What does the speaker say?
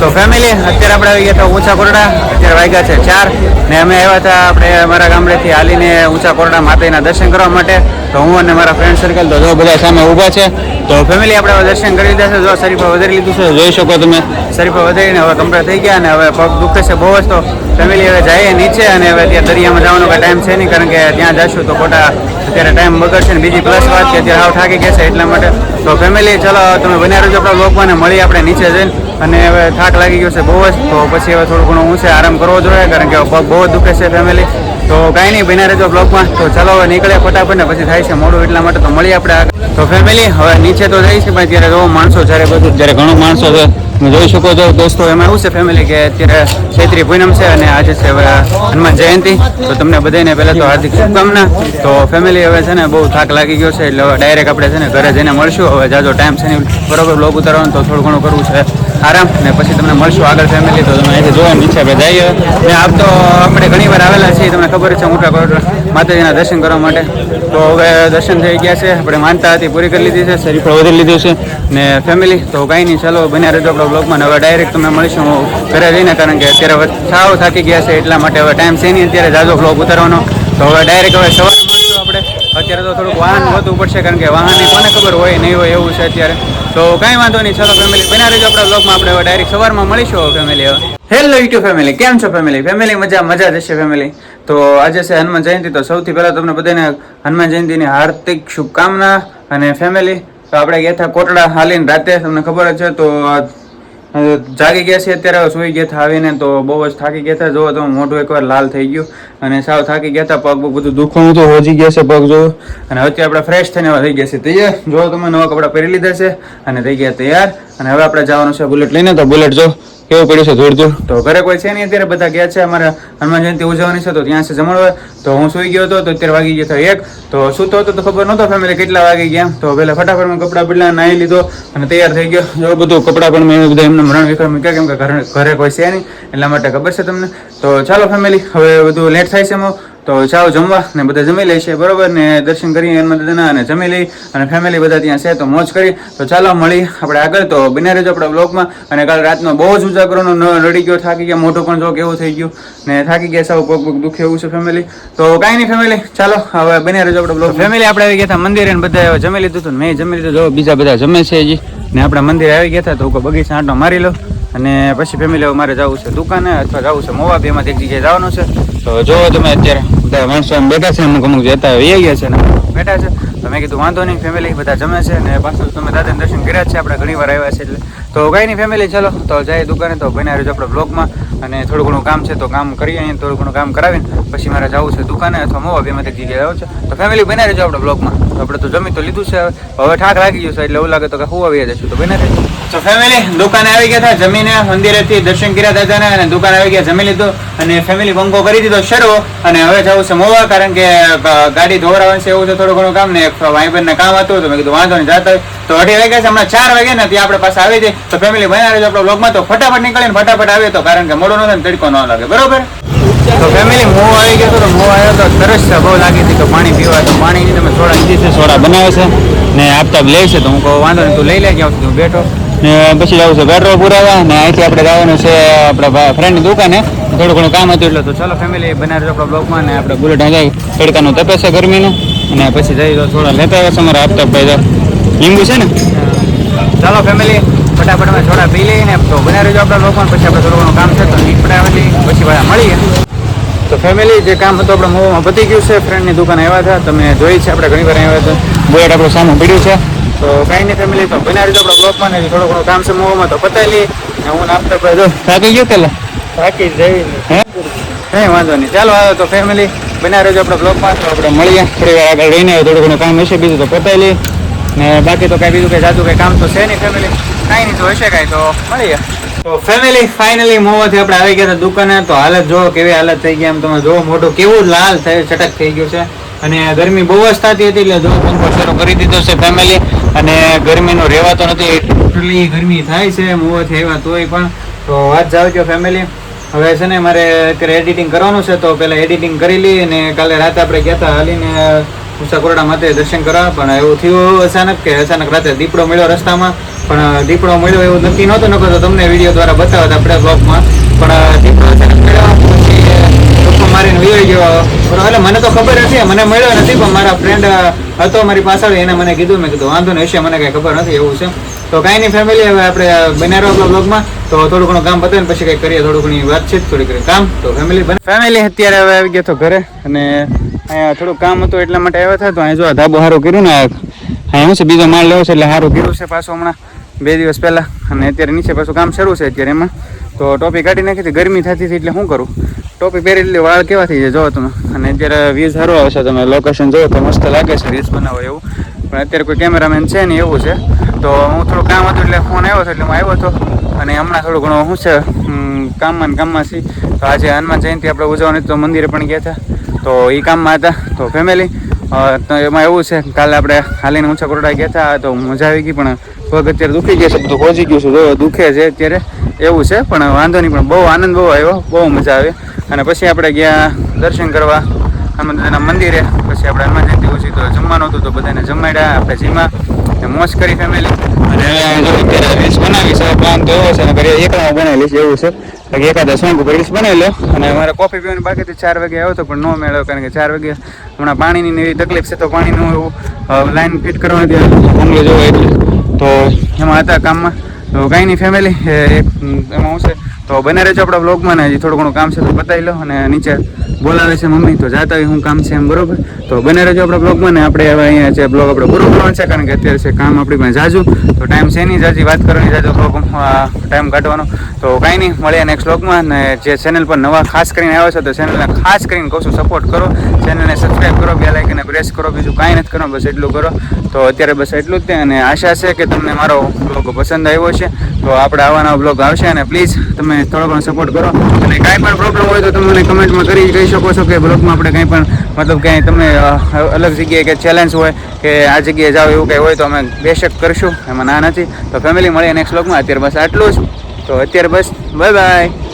તો ફેમિલી અત્યારે આપણે આવી ગયા હતા ઊંચા કોરડા, અત્યારે વાગ્યા છે ચાર, ને અમે આવ્યા હતા આપણે અમારા ગામડેથી હાલીને ઊંચા કોરડા માતાજીના દર્શન કરવા માટે. તો હું અને મારા ફ્રેન્ડ સર્કલ તો જો બધા સામે ઊભા છે. તો ફેમિલી આપણે હવે દર્શન કરી લીધા છે. જો શરીફા વધારી લીધું છે, જોઈ શકો તમે. શરીફા વધારીને હવે કમરા થઈ ગયા અને હવે પગ દુખે છે બહુ જ. તો ફેમિલી હવે જઈએ નીચે અને હવે ત્યાં દરિયામાં જવાનો કાંઈ ટાઈમ છે નહીં, કારણ કે ત્યાં જશું તો ખોટા અત્યારે ટાઈમ બગડશે ને બીજી પ્લસ વાત કે અત્યારે હાવ થાકી ગયા છે એટલા માટે. તો ફેમિલી ચલો તમે બન્યા રહેજો આપણા અને મળી આપણે નીચે જઈને. અને હવે થાક લાગી ગયો છે બહુ જ, તો પછી હવે થોડું ઘણું ઊંચે આરામ કરવો જોઈએ, કારણ કે પગ બહુ દુખે છે ફેમિલી તો કાંઈ નહીં, બિના રહેજો બ્લોગમાં તો ચાલો હવે નીકળે ફટાફટ ને પછી થાય છે મોડું એટલા માટે તો મળીએ આપણે તો ફેમિલી હવે નીચે તો જઈ છે, પણ ત્યારે જો માણસો, જ્યારે બધું જ્યારે ઘણું માણસો છે, તમે જોઈ શકો છો, દોસ્તો, એમાં એવું છે ફેમિલી કે અત્યારે ચૈત્રી પૂનમ છે અને આજે છે હવે હનુમાન જયંતિ. તો તમને બધાને પહેલાં તો હાર્દિક શુભકામના. તો ફેમિલી હવે છે ને બહુ થાક લાગી ગયો છે, એટલે ડાયરેક્ટ આપણે છે ને ઘરે જઈને મળશું. હવે જાજો ટાઈમ છે ને બરોબર બ્લોગ ઉતારવાનું, તો થોડું ઘણું કરવું છે. આરામ. ને પછી તમને મળશું આગળ ફેમિલી તો તમે અહીંથી જોવા ઈચ્છા આપણે જઈએ. ને આપ તો આપણે ઘણી વાર આવેલા છીએ, તમને ખબર છે મોટા કોરડા માતાજીના દર્શન કરવા માટે. તો હવે દર્શન થઈ ગયા છે. આપણે માનતા હતી પૂરી કરી લીધી છે શરીફ વધી લીધું છે. ને ફેમિલી તો કાંઈ નહીં, ચાલો, બન્યા રહેજો આપણા બ્લોગમાં હવે ડાયરેક્ટ તમે મળીશું હું ઘરે જઈને, કારણ કે અત્યારે સાવ થાકી ગયા છે, એટલા માટે હવે ટાઈમ છે નહીં. અત્યારે જાજો બ્લોગ ઉતારવાનો. તો હવે ડાયરેક્ટ હવે સવારે મળશું આપણે. અત્યારે તો થોડુંક વાહન વધવું પડશે, કારણ કે વાહનની કોને ખબર હોય, નહીં હોય, એવું છે અત્યારે. તો કાંઈ વાંધો નહીં, ચલો ફેમિલી બના રહેજો આપણા બ્લોગમાં આપણે હવે ડાયરેક્ટ સવારમાં મળીશું ફેમિલી હવે. હેલો યુટ્યુબ ફેમિલી કેમ છો ફેમિલી ફેમિલી મજા મજા જશે ફેમિલી તો આજે છે હનુમાન જયંતિ, તો સૌથી પહેલાં તમને બધાને હનુમાન જયંતિની હાર્દિક શુભકામના અને ફેમિલી તો આપણે ગયા હતા કોટડા હાલીને રાતે, તમને ખબર જ છે, તો જાગી ગયા છે અત્યારે સુઈ ગયા હતા આવીને તો બહુ જ થાકી ગયા હતા. જોવો તો મોઢું એકવાર લાલ થઈ ગયું અને સાવ થાકી ગયા હતા. પગ બધું દુખવાનું તો હોજી ગયા છે પગ જોવો. અને અત્યારે આપણે ફ્રેશ થઈને થઈ ગયા છે તૈયાર? જોવો તમે નવા કપડાં પહેરી લીધા છે અને થઈ ગયા તૈયાર. અને હવે આપણે જવાનું છે બુલેટ લઈને. તો બુલેટ જો કેવું પડ્યું છે ધૂળ ધૂળ તો ઘરે કોઈ છે નહીં અત્યારે, બધા ગયા છે. અમારે હનુમાન જયંતિ ઉજવવાની છે, તો ત્યાં છે જમણવાર. તો હું સુઈ ગયો હતો, તો અત્યારે વાગી ગયો હતો એક. તો સૂતો હતો તો ખબર નહોતો ફેમિલી કેટલા વાગી ગયા. તો પહેલાં ફટાફટ મેં કપડાં બદલા નાહી લીધો અને તૈયાર થઈ ગયો. જો બધું કપડાં પણ મેં બધા એમને મરણ વિક્રમ મૂક્યા, કેમ કે ઘરે ઘરે કોઈ છે નહીં. એટલા માટે ખબર છે તમને. તો ચાલો ફેમિલી હવે બધું લેટ થાય છે એમાં. તો ચાલો જમવા ને બધા જમી લે છે, બરોબર? ને દર્શન કરી હનુમાન દાદાના અને જમી લઈ અને ફેમિલી બધા ત્યાં છે તો મોજ કરી. તો ચાલો મળી આપણે આગળ. તો બને રહેજો આપણા બ્લોગમાં અને કાલ રાતનો બહુ જ ઉજાગરોનો રડી ગયો, થાકી ગયા મોટો પણ જો કેવું થઈ ગયું. ને થાકી ગયા સાવ, પગ પગ દુખે એવું છે ફેમિલી તો કાંઈ નહીં ફેમિલી ચાલો હવે બને રહેજો આપણે બ્લોગ ફેમિલી આપણે આવી ગયા હતા મંદિરે બધા જમી લીધું હતું મેં જમી લીધું. જો બીજા બધા જમે છે હજી. ને આપણા મંદિરે આવી ગયા હતા તો બગીચા આંટો મારી લો. અને પછી ફેમિલી મારે જવું છે દુકાને અથવા જવું છે મોવા બેમાં એક જગ્યાએ જવાનું છે. તો જો તમે અત્યારે માણસો એમ બેઠા છે, અમુક અમુક જતા એ ગયા છે ને બેઠા છે. તો મેં કીધું, વાંધો નહીં ફેમિલી બધા જમે છે ને પાછું તમે દાદાને દર્શન કર્યા છે, આપણે ઘણી વાર આવ્યા છે એટલે. તો કંઈ નહીં ફેમિલી ચલો. તો જાય દુકાને તો બન્યા રહેજો આપણે બ્લોગમાં અને થોડું ઘણું કામ છે તો કામ કરીએ અહીંયા થોડું ઘણું કામ કરાવીને પછી મારે જવું છે દુકાને અથવા મોવા બે એક જગ્યાએ આવું છે. તો ફેમિલી બન્યા રહેજો આપણે બ્લોગમાં તો આપણે તો જમી તો લીધું છે, હવે ઠાક લાગી ગયું છે એટલે એવું લાગે તો કે હું આવી જશું તો બન્યા રહેજો. તો ફેમિલી દુકાને આવી ગયા હતા, જમીને મંદિરેથી દર્શન કર્યા દાદાને અને દુકાન આવી ગયા, જમી લીધું અને ફેમિલી બંકો કરી દીધો શરૂ. અને હવે જવું છે મોવા, કારણ કે ગાડી ધોવરાવાનું છે એવું છે થોડું ઘણું કામ ને એક ભાઈબંધને કામ હતું તો મેં કીધું વાંધો નહીં જતા તો અઢી વાગ્યા છે હમણાં ચાર વાગે ને ત્યાં આપણે પાસે આવી જાય તો ફેમિલી બના રહેજો આપણો બ્લોગમાં તો ફટાફટ નીકળીને ફટાફટ આવે તો કારણ કે મોડો ન થાય ને તડકો ન લાગે. બરોબર? તો ફેમિલી મો આવી ગયો તો મો આવ્યો તો તરસ છે બહુ લાગી હતી તો પાણી પીવા તો પાણી ની તમે સોડા લીધી છે સોડા બનાવે છે. ને આપતા લે છે તો હું કહું વાંધો નહીં તું લઈ લે જ્યાં સુધી હું બેઠો. ને પછી જવું છે પેટ્રોલ પુરાવા. ને અહીંથી આપણે જવાનું છે આપણા ફ્રેન્ડની દુકાને. થોડું ઘણું કામ હતું એટલે તો ચાલો ફેમિલી બનાવી આપણા બ્લોગમાં ને આપણે બુલેટ જાય તડકાનું તપે છે ગરમીનું. અને પછી જઈ તો થોડા લેતા આવ્યા છે અમારા આપતા ભાઈ લીંબુ છે ને? ચાલો ફેમિલી ફટાફટ અમે થોડા પી લઈને તો બનાવી રહીજો આપણા લોકો પછી આપણે થોડું ઘણું કામ છે તો નીકળાવેલી પછી પાછા મળીએ. તો ફેમિલી જે કામ હતું આપણે મોમાં પતી ગયું છે ફ્રેન્ડની દુકાન આવ્યા હતા તમે જોઈ છે આપણે ઘણી વાર આવ્યા હતા. બોયડ આપણું સામે પડ્યું છે. તો કાંઈ નહીં ફેમિલી તો બનાવી રહીજો આપણા બ્લોકમાં ને થોડું ઘણું કામ છે મોવામાં તો પતાવી લઈએ. ને હું ને આપતા ભાઈ જો થાકી ગયો પેલા? થાકી જઈ હે? કંઈ વાંધો નહીં. ચાલો આવે તો ફેમિલી બનાવી રહેજો આપણે બ્લોકમાં તો આપણે મળીએ. થોડી વાર આગળ રહીને થોડું ઘણું કામ હશે, બીજું તો પતાવી લઈએ. ને બાકી તો કાંઈ બીજું કંઈ જાતું કંઈ કામ તો છે નહીં ફેમિલી કાંઈ નહીં તો હશે કાંઈ તો મળીએ. તો ફેમિલી ફાઇનલી મોવાથી આપણે આવી ગયા હતા દુકાને. તો હાલત જો કેવી હાલત થઈ ગઈ. એમ તમે જો મોઢું કેવું લાલ થયું, ચટક થઈ ગયું છે. અને ગરમી બહુ જ થતી હતી એટલે જો પંખો શરૂ કરી દીધો છે ફેમિલી અને ગરમીનો રહેવાતો નથી. એટલી ગરમી થાય છે મોવાથી આવ્યા તોય પણ. તો વાત જાવજો ફેમિલી હવે છે ને મારે એડિટિંગ કરવાનું છે, તો પહેલાં એડિટિંગ કરી લઈએ અને કાલે રાતે આપણે ગયા હતા હાલીને ઉષા કોરડા માતે દર્શન કરવા. પણ એવું થયું અચાનક કે અચાનક રાતે દીપડો મળ્યો રસ્તામાં. પણ દીપડો મળ્યો એવું નક્કી નહોતું, નકર તો તમને વીડિયો દ્વારા બતાવત આપણે બ્લોગમાં પણ દીપડો અચાનક મળ્યો, પછી મારીને વયો ગયો. એટલે મને તો ખબર હતી, મને મળ્યો નથી, પણ મારા ફ્રેન્ડ હતો મારી પાછળ, એને મને કીધું, મેં કીધું, વાંધો નહીં, હશે, મને કાંઈ ખબર નથી, એવું છે. તો કાંઈ નહીં ફેમિલી હવે આપણે આપણા બ્લોગમાં તો થોડું ઘણું કામ બતાવીને પછી કંઈક કરીએ, થોડું ઘણી વાતચીત, થોડી ઘણી કામ. તો ફેમિલી બને. ફેમિલી અત્યારે હવે આવી ગયો તો ઘરે અને અહીંયા થોડું કામ હતું એટલા માટે આવ્યા હતા, તો અહીંયા જો ધાબો સારું કર્યું ને અહીંયા શું છે, બીજો માલ લેવો છે એટલે સારું કર્યું છે પાછું હમણાં, બે દિવસ પહેલાં. અને અત્યારે નીચે પાછું કામ શરૂ છે અત્યારે એમાં. તો ટોપી કાઢી નાખી હતી, ગરમી થતી હતી એટલે શું કરું? ટોપી પહેરી એટલે વાળ કેવા થઈ જાય, જોવો તમે. અને અત્યારે વ્યૂઝ સારો આવશે તમે લોકેશન જોવો તો મસ્ત લાગે છે રીલ્સ બનાવો એવું. પણ અત્યારે કોઈ કેમેરામેન છે ને એવું છે. તો હું થોડું કામ હતું એટલે ફોન આવ્યો હતો એટલે હું આવ્યો હતો. અને હમણાં થોડું ઘણું શું છે કામમાં કામમાં છીએ. તો આજે હનુમાન જયંતિ આપણે ઉજવવાની તો મંદિરે પણ ગયા હતા. તો એ કામમાં હતા, તો ફેમિલી તો એમાં એવું છે, કાલે આપણે હાલીને ઊંચા કોરડા ગયા હતા, તો મજા આવી ગઈ, પણ પગ અત્યારે દુખી ગયા છે, બધું પહોંચી ગયું છું તો દુખે છે અત્યારે. એવું છે, પણ વાંધો નહીં, પણ બહુ આનંદ બહુ આવ્યો, બહુ મજા આવી. અને પછી આપણે ગયા દર્શન કરવા હનુમાન મંદિરે. પછી આપણે હનુમાન જયંતિ ઓછી તો જમવાનું હતું તો બધાને જમાડ્યા. આપણે જીમા મોજ કરી ફેમિલી અને હવે રીલ્સ બનાવી છે, પ્લાન તો એવો છે અને ઘરે એકલામાં બનાવી છે એવું છે. બાકી એકાદા સોંગ ઉપર રીલ્સ બનાવી લો. અને મારે કોફી પીવાની બાકી તો ચાર વાગે આવ્યો હતો પણ ન મેળવ્યો કારણ કે ચાર વાગે હમણાં પાણીની એવી તકલીફ છે તો પાણીનું એવું લાઈન ફિટ કરવાની બંગલો જોવો એટલે. તો એમાં હતા કામમાં. તો કાંઈ નહીં ફેમિલી એમાં હું છે તો બને રહેજો આપણા બ્લોગમાં ને હજી થોડું ઘણું કામ છે તો બતાવી લો અને નીચે બોલાવે છે મમ્મી, તો જાતા હોય શું કામ છે એમ, બરોબર? તો બને રહેજો આપણા બ્લોગમાં ને આપણે હવે અહીંયા છે બ્લોગ આપણે પૂરો કરવાનો છે, કારણ કે અત્યારે છે કામ આપણી પાસે જાજુ. તો ટાઈમ છે નહીં જાજી, વાત કરવાની જાજો બ્લોગ ટાઈમ કાઢવાનો. તો કાંઈ નહીં, મળીએ નેક્સ્ટ બ્લોગમાં ને જે ચેનલ પર નવા ખાસ કરીને આવ્યો છે તો ચેનલને ખાસ કરીને કહું છું સપોર્ટ કરો. ચેનલને સબસ્ક્રાઈબ કરો બે લાઇકને પ્રેસ કરો, બીજું કાંઈ નથી કરવાનું, બસ એટલું કરો. તો અત્યારે બસ એટલું જ તે, અને આશા છે કે તમને મારો બ્લોગ પસંદ આવ્યો છે તો આપણે આવા નવા બ્લોગ આવશે અને પ્લીઝ તમે થોડો ઘણો સપોર્ટ કરો. અને કાંઈ પણ પ્રોબ્લેમ હોય તો તમે મને કમેન્ટમાં કરી કહી શકો છો કે બ્લોગમાં આપણે કંઈ પણ મતલબ ક્યાંય તમને અલગ જગ્યાએ કે ચેલેન્જ હોય કે આ જગ્યાએ જાઓ એવું કંઈ હોય તો અમે બેશક કરશું, એમાં ના નથી. તો ફેમિલી મળીએ નેક્સ્ટ બ્લોગમાં અત્યારે બસ આટલું જ. તો અત્યારે બસ બાય બાય